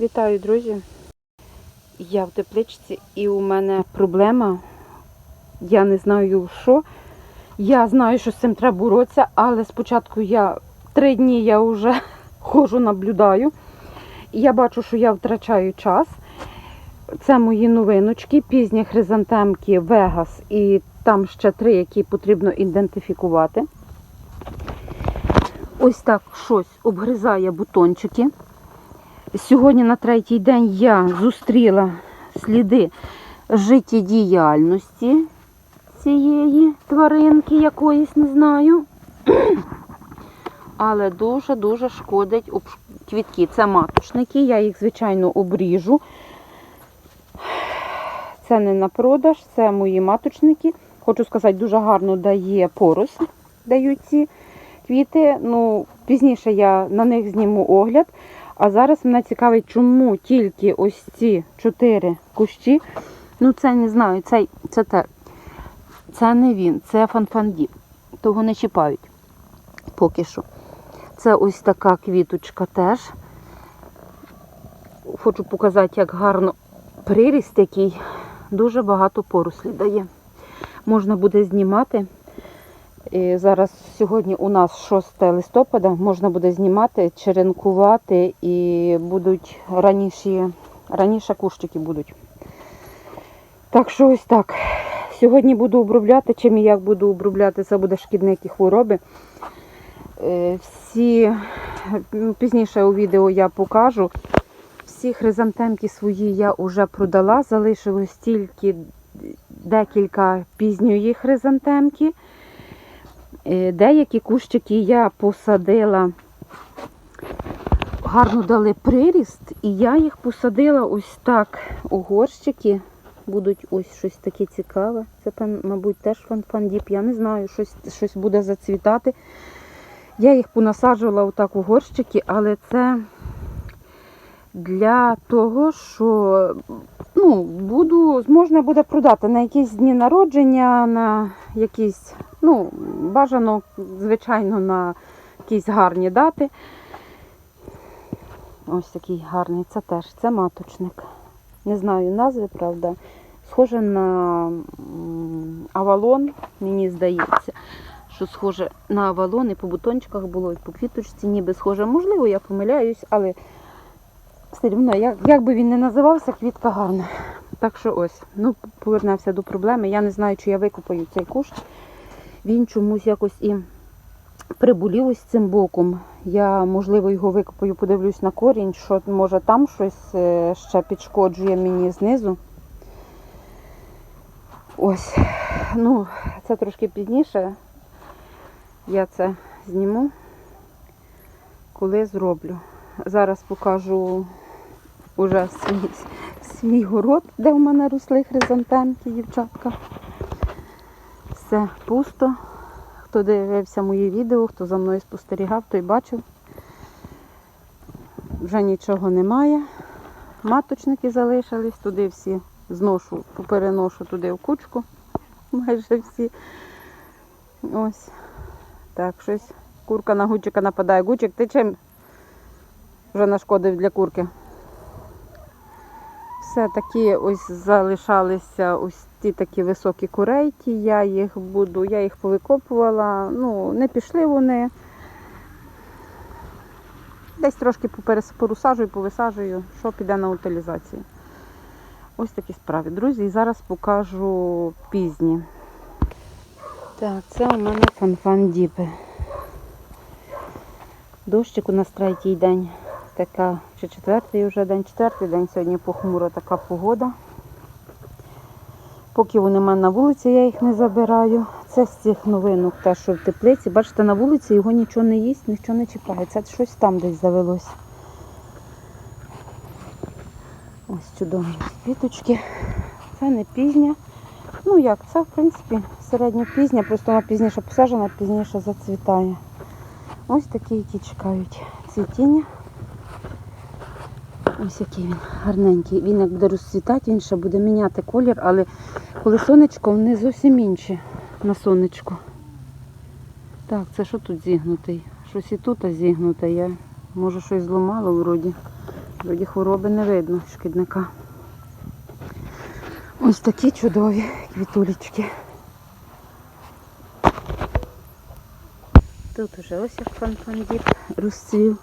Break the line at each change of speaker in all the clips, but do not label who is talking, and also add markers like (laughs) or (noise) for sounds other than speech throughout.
Вітаю, друзі. Я в тепличці і у мене проблема. Я не знаю що. Я знаю, що з цим треба боротися, але спочатку я три дні я вже (laughs) ходжу, наблюдаю. Я бачу, що я втрачаю час. Це мої новиночки, пізні хризантемки Вегас і там ще три, які потрібно ідентифікувати. Ось так щось обгризає бутончики. Сьогодні на третій день я зустріла сліди життєдіяльності цієї тваринки якоїсь, не знаю. (clears throat) Але дуже-дуже шкодить квітки. Це маточники, я їх, звичайно, обріжу. Це не на продаж, це мої маточники. Хочу сказати, дуже гарно дає порос, дають ці квіти. Ну, пізніше я на них зніму огляд. А зараз мене цікавить, чому тільки ось ці чотири кущі. Ну, це не знаю, це, це те. Це не він, це фанфандіп. Того не чіпають поки що. Це ось така квіточка теж. Хочу показати, як гарно приріст який. Дуже багато порослі дає. Можна буде знімати. І зараз сьогодні у нас 6 листопада, можна буде знімати, черенкувати і будуть раніші, раніше кущики будуть. Так що ось так. Сьогодні буду обробляти, чим і як буду обробляти, це буде шкідники хвороби. Е, Всі пізніше у відео я покажу. Всі хризантемки свої я вже продала, залишилось тільки декілька пізньої хризантемки. Е, Деякі кущики я посадила, гарно дали приріст, і я їх посадила ось так у горщики. Будуть ось щось таке цікаве. Це, мабуть, теж фанфандіп. Я не знаю, щось, щось буде зацвітати. Я їх понасаджувала отак у горщики, але це для того, що ну, буду, можна буде продати на якісь дні народження, на якісь, ну, бажано, звичайно, на якісь гарні дати. Ось такий гарний, це теж, це маточник. Не знаю назви, правда. Схоже на авалон, мені здається, що схоже на авалон і по бутончиках було, і по квіточці ніби схоже. Можливо, я помиляюсь, але все одно, як, як би він не називався, квітка гарна. Так що ось, ну, повернемося до проблеми. Я не знаю, чи я викупаю цей кущ. Він чомусь якось і приболів ось цим боком. Я, можливо, його викопаю, подивлюсь на корінь, що може там щось е, ще підшкоджує мені знизу. Ось, ну, це трошки пізніше. Я це зніму, коли зроблю. Зараз покажу уже свій, свій город, де в мене росли хризантемки, дівчатка. Все пусто. Хто дивився мої відео, хто за мною спостерігав, той бачив. Вже нічого немає. Маточники залишились, туди всі зношу, попереношу туди в кучку. Майже всі. Ось. Так, щось. Курка на гучика нападає. Гучик, ти чим вже нашкодив для курки? Все такі ось залишалися ось ті такі високі курейки. Я їх буду, я їх повикопувала. Ну, не пішли вони. Десь трошки порусаджую, повисаджую, що піде на утилізацію. Ось такі справи, друзі. І зараз покажу пізні. Так, це у мене фанфан-діпи. Дощик у нас третій день. Така, чи четвертий вже день, четвертий день сьогодні похмура така погода. Поки вони в мене на вулиці, я їх не забираю. Це з цих новинок, те, що в теплиці. Бачите, на вулиці його нічого не їсть, нічого не чіпає. Це щось там десь завелось. Ось чудові квіточки. Це не пізня. Ну як, це в принципі середньо пізня, просто вона пізніше посаджена, пізніше зацвітає. Ось такі, які чекають цвітіння. Ось який він гарненький. Він як буде розцвітати, він ще буде міняти колір, але коли сонечко, вони зовсім інші на сонечку. Так, це що тут зігнутий? Щось і тут зігнуте. Я може щось зламала вроді. Вроді хвороби не видно шкідника. Ось такі чудові квітулечки. Тут уже ось як фанфандіп розцвів.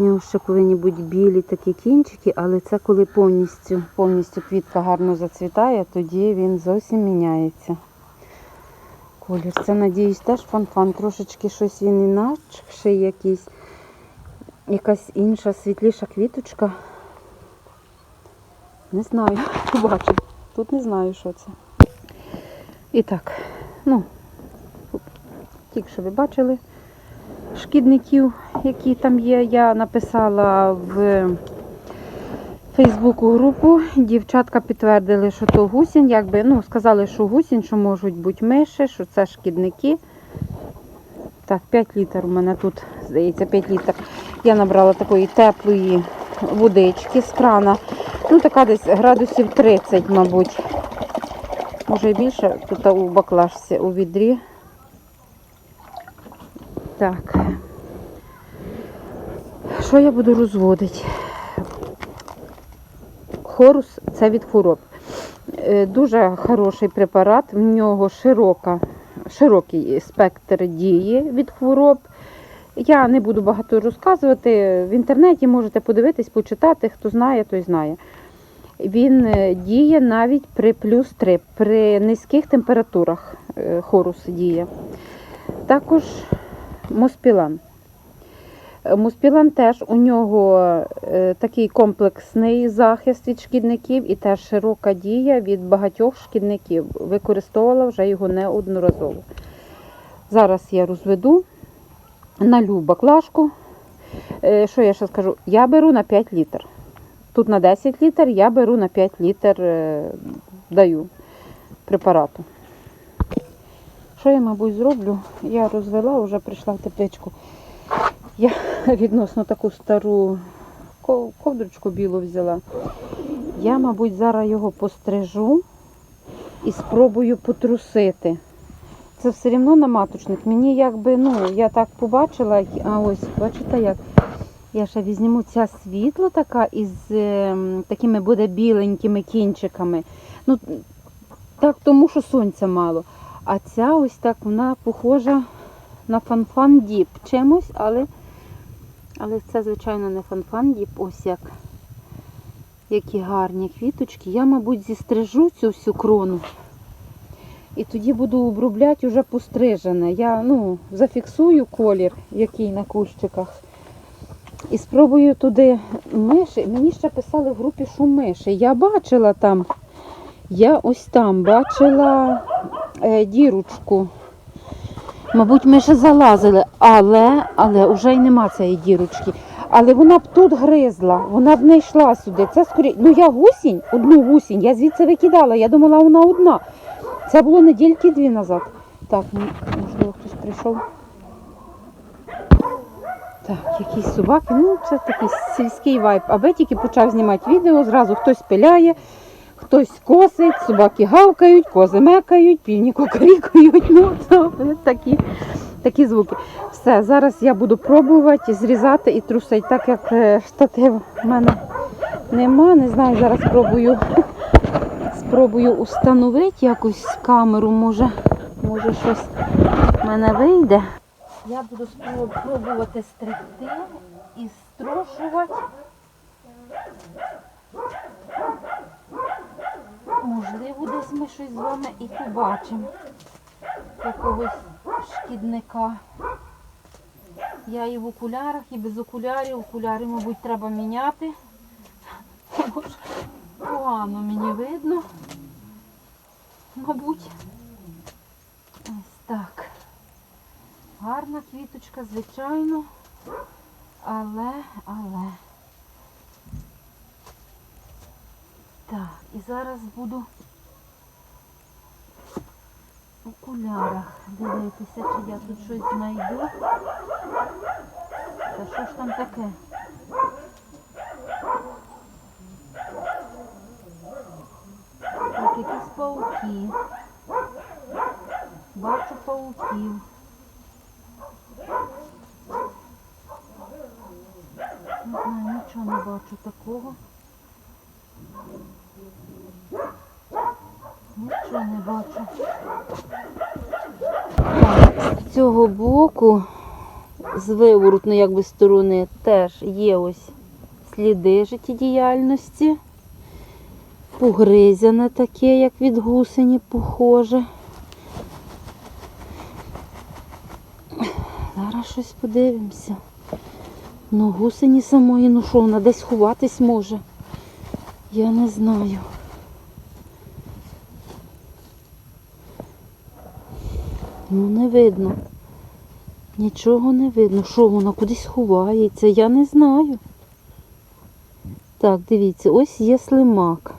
У нього ще повинні бути білі такі кінчики, але це коли повністю, повністю квітка гарно зацвітає, тоді він зовсім міняється. Колір. Це, надіюсь, теж фанфан. Трошечки щось він інакший якийсь. Якась інша світліша квіточка. Не знаю, (laughs) побачу. Тут не знаю, що це. І так, ну, тільки що ви бачили шкідників, які там є. Я написала в Фейсбуку групу. Дівчатка підтвердили, що то гусінь, якби, ну, сказали, що гусінь, що можуть бути миші, що це шкідники. Так, 5 літр у мене тут, здається, 5 літр. Я набрала такої теплої водички з крана. Ну, така десь градусів 30, мабуть. Може більше тут у баклажці у відрі. Так. Що я буду розводити? Хорус це від хвороб. Е, Дуже хороший препарат, в нього широка, широкий спектр дії від хвороб. Я не буду багато розказувати. В інтернеті можете подивитись, почитати, хто знає, той знає. Він е, діє навіть при плюс 3, при низьких температурах е, хорус діє. Також Моспілан. Е, Моспілан теж у нього е, такий комплексний захист від шкідників і теж широка дія від багатьох шкідників. Використовувала вже його неодноразово. Зараз я розведу, на налю баклажку. Е, Що я ще скажу? Я беру на 5 літр. Тут на 10 літр, я беру на 5 літр, даю препарату. Що я, мабуть, зроблю? Я розвела, вже прийшла в тепличку. Я відносно таку стару ко- ковдрочку білу взяла. Я, мабуть, зараз його пострижу і спробую потрусити. Це все одно на маточник. Мені якби, ну, я так побачила, а ось, бачите як? Я ще візьму ця світла така із ем, такими буде біленькими кінчиками. Ну, так, тому що сонця мало. А ця ось так вона похожа на фанфан діп чимось, але, але це, звичайно, не фанфан діп, ось як. Які гарні квіточки. Я, мабуть, зістрижу цю всю крону. І тоді буду обробляти вже пострижене. Я ну, зафіксую колір, який на кущиках. І спробую туди миші. Мені ще писали в групі, що миші. Я бачила там, я ось там бачила дірочку. Мабуть, миші залазили, але, але вже й нема цієї дірочки. Але вона б тут гризла, вона б не йшла сюди. Це скорі... Ну я гусінь, одну гусінь, я звідси викидала, я думала, вона одна. Це було недільки дві назад. Так, можливо, хтось прийшов. Так, якісь собаки. Ну, це такий сільський вайб. Аби тільки почав знімати відео, зразу хтось пиляє, хтось косить, собаки гавкають, кози мекають, півні кукарікають. Ну, такі, такі звуки. Все, зараз я буду пробувати зрізати і трусити, так як е, штатив в мене нема. Не знаю, зараз спробую, спробую установити якусь камеру, може, може щось в мене вийде. Я буду спро- пробувати стригти і струшувати. Десь ми щось з вами і побачимо. Якогось шкідника. Я і в окулярах, і без окулярів. Окуляри, мабуть, треба міняти. Тому що погано мені видно. Мабуть. Ось так. Гарна квіточка, звичайно. Але, але. Так, і зараз буду в окулярах дивитися, чи я тут щось знайду. Та що ж там таке? Так, якісь пауки. Бачу пауків. Не знаю, Нічого не бачу такого. Нічого не бачу. Цього боку, з виворотної якби сторони, теж є ось сліди життєдіяльності. Погризяне таке, як від гусені, похоже. Зараз щось подивимося. Ну, гусені самої, ну що, вона десь ховатись може. Я не знаю. Ну, не видно. Нічого не видно. Що вона кудись ховається, я не знаю. Так, дивіться, ось є слимак.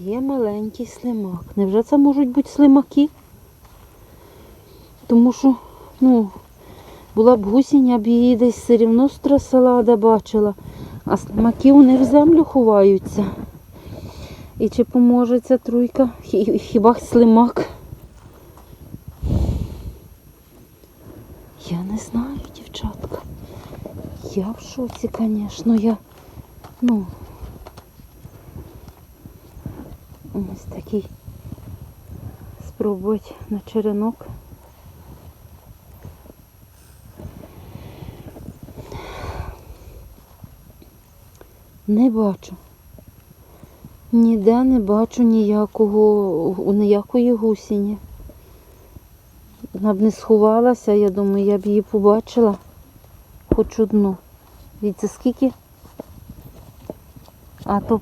Є маленький слимак. Невже це можуть бути слимаки? Тому що, ну, була б гусінь, я б її десь все рівно страсила, де бачила. А слимаки вони в землю ховаються. І чи поможе ця труйка? Хіба слимак? Я не знаю, дівчатка. Я в шоці, звісно, я, ну, ось такий спробувати на черенок. Не бачу. Ніде не бачу ніякого, ніякої гусіні. Вона б не сховалася, я думаю, я б її побачила хоч одну. Дивіться, скільки. А то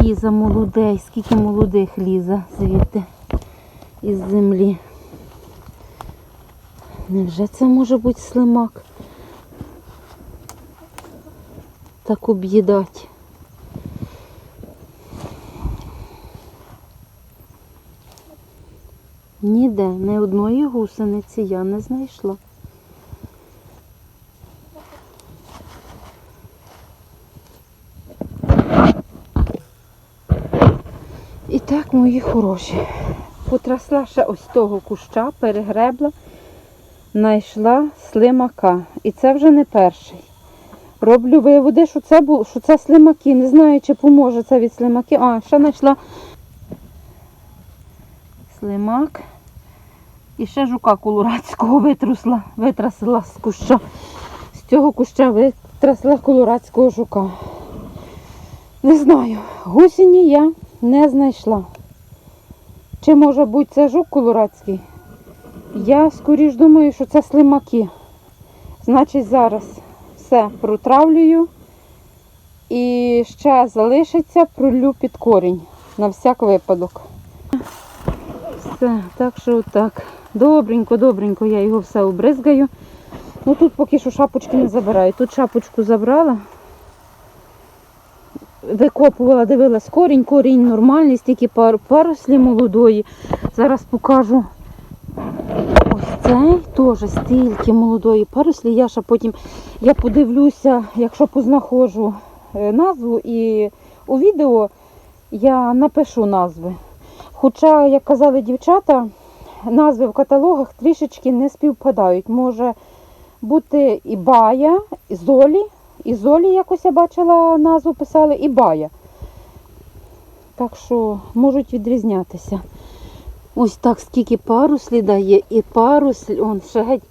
ліза молодей, скільки молодих ліза звідти із землі. Невже це може бути слимак? Так об'їдать. Ніде, ні одної гусениці я не знайшла. І так, мої хороші, потрасла ще ось того куща, перегребла, знайшла слимака. І це вже не перший. Роблю виводи, що це, бу- що це слимаки. Не знаю, чи поможе це від слимаків. А, ще знайшла слимак. І ще жука колорадського витрусла, витрасила з куща. З цього куща витрасла колорадського жука. Не знаю, гусіні я не знайшла. Чи може бути це жук колорадський? Я скоріш думаю, що це слимаки. Значить, зараз все протравлюю і ще залишиться, пролю під корінь на всяк випадок. Все, так що отак. Добренько, добренько я його все обризгаю. Ну тут поки що шапочки не забираю. Тут шапочку забрала. Викопувала, дивилась корінь, корінь нормальний, стільки пар, парослі молодої. Зараз покажу. Ось цей теж стільки молодої парослі. Я ще потім я подивлюся, якщо познаходжу е, назву і у відео я напишу назви. Хоча, як казали дівчата, назви в каталогах трішечки не співпадають. Може бути і бая, і золі. І золі якось я бачила назву писали, і бая. Так що можуть відрізнятися. Ось так скільки паруслі дає, і паруслі, он ще геть,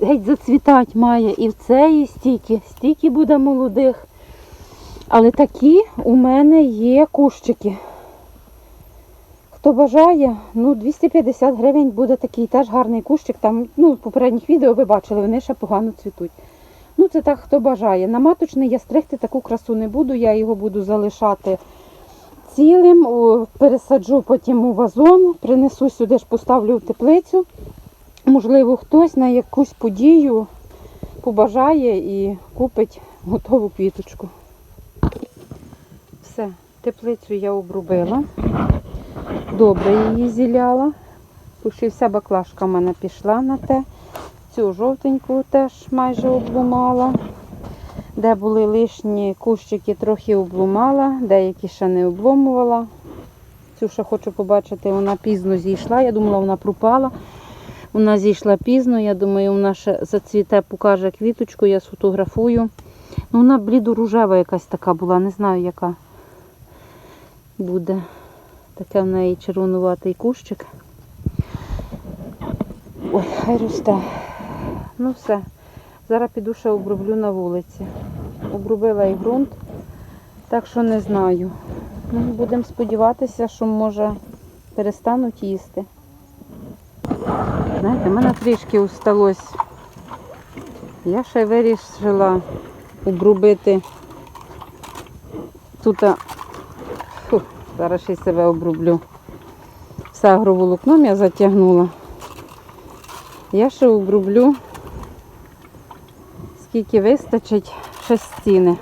геть- зацвітать має. І в цеї стільки, стільки буде молодих. Але такі у мене є кущики. Хто бажає, ну 250 гривень буде такий теж гарний кущик. Там, ну, в попередніх відео ви бачили, вони ще погано цвітуть. Ну, це так, хто бажає. На маточний я стригти таку красу не буду, я його буду залишати цілим, пересаджу потім у вазон, принесу сюди ж поставлю в теплицю. Можливо, хтось на якусь подію побажає і купить готову квіточку. Все, теплицю я обробила. Добре її зіляла. Пиші вся баклажка в мене пішла на те. Цю жовтеньку теж майже облумала. Де були лишні кущики, трохи облумала, деякі ще не обломувала. Цю ще хочу побачити, вона пізно зійшла. Я думала, вона пропала. Вона зійшла пізно, я думаю, вона ще зацвіте, покаже квіточку, я сфотографую. Ну, вона блідо-ружева якась така була, не знаю, яка буде. Таке в неї червонуватий кущик. Ой, хай росте. Ну все. Зараз піду ще оброблю на вулиці. Обробила і ґрунт, так що не знаю. Ну, будемо сподіватися, що може перестануть їсти. Знаєте, в мене трішки усталось. Я ще вирішила обрубити тут. Зараз ще себе обрублю. Все агроволокном я затягнула. Я ще обрублю, скільки вистачить ще стіни.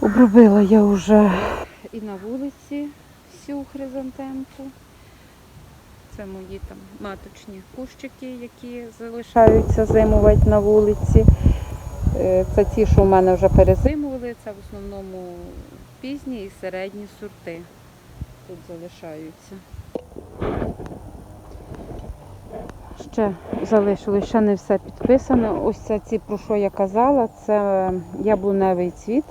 Обробила я вже і на вулиці всю хризантемку. Це мої там маточні кущики, які залишаються зимувати на вулиці. Е, Це ті, що в мене вже перезимували, це в основному пізні і середні сорти тут залишаються. Ще залишилось, ще не все підписано. Ось це ці, про що я казала, це яблуневий цвіт.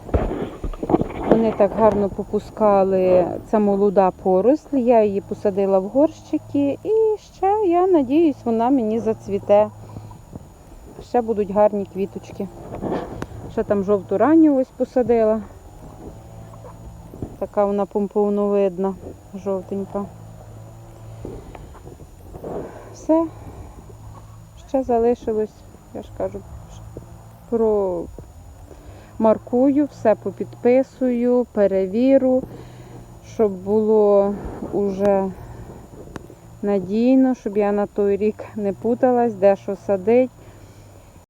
Вони так гарно попускали. Це молода поросль. Я її посадила в горщики і ще, я надіюсь, вона мені зацвіте. Ще будуть гарні квіточки. Ще там жовту ранню ось посадила. Така вона помповновидна, жовтенька. Все. Ще залишилось, я ж кажу, про маркую, все попідписую, перевіру, щоб було уже надійно, щоб я на той рік не путалась, де що садить.